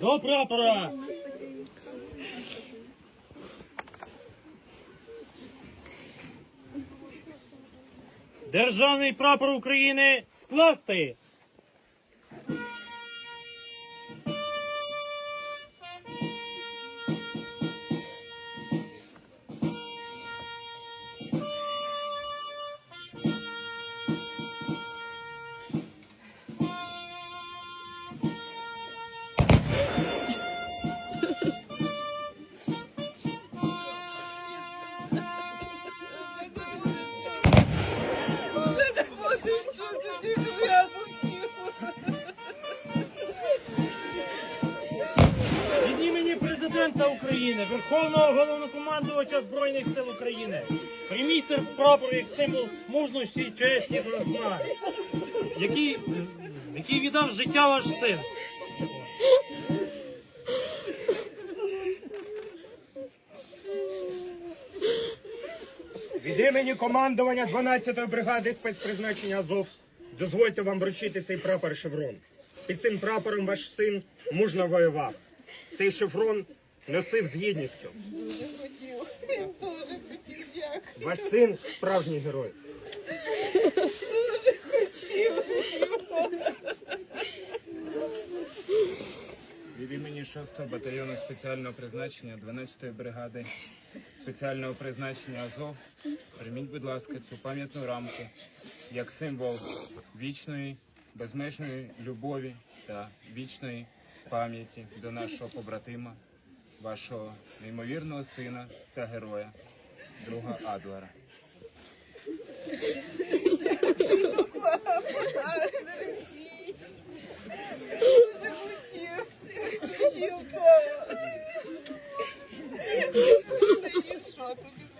До прапора! Державний прапор України скласти! Від президента України, Верховного головнокомандувача Збройних сил України. Прийміть цей прапор як символ мужності, честі та наснаги, який, який віддав життя ваш син. Від імені командування 12-ї бригади спецпризначення Азов дозвольте вам вручити цей прапор шеврон. Під цим прапором ваш син мужно воював. Цей шеврон носив з гідністю. Дуже хотів. Він дуже хотів, дякую. Ваш син справжній герой. Дуже хотів. Від імені 6-го батальйону спеціального призначення 12-ї бригади спеціального призначення Азов прийміть, будь ласка, цю пам'ятну рамку як символ вічної, безмежної любові та вічної пам'яті до нашого побратима, вашого неймовірного сина та героя, друга Адлера. Тобі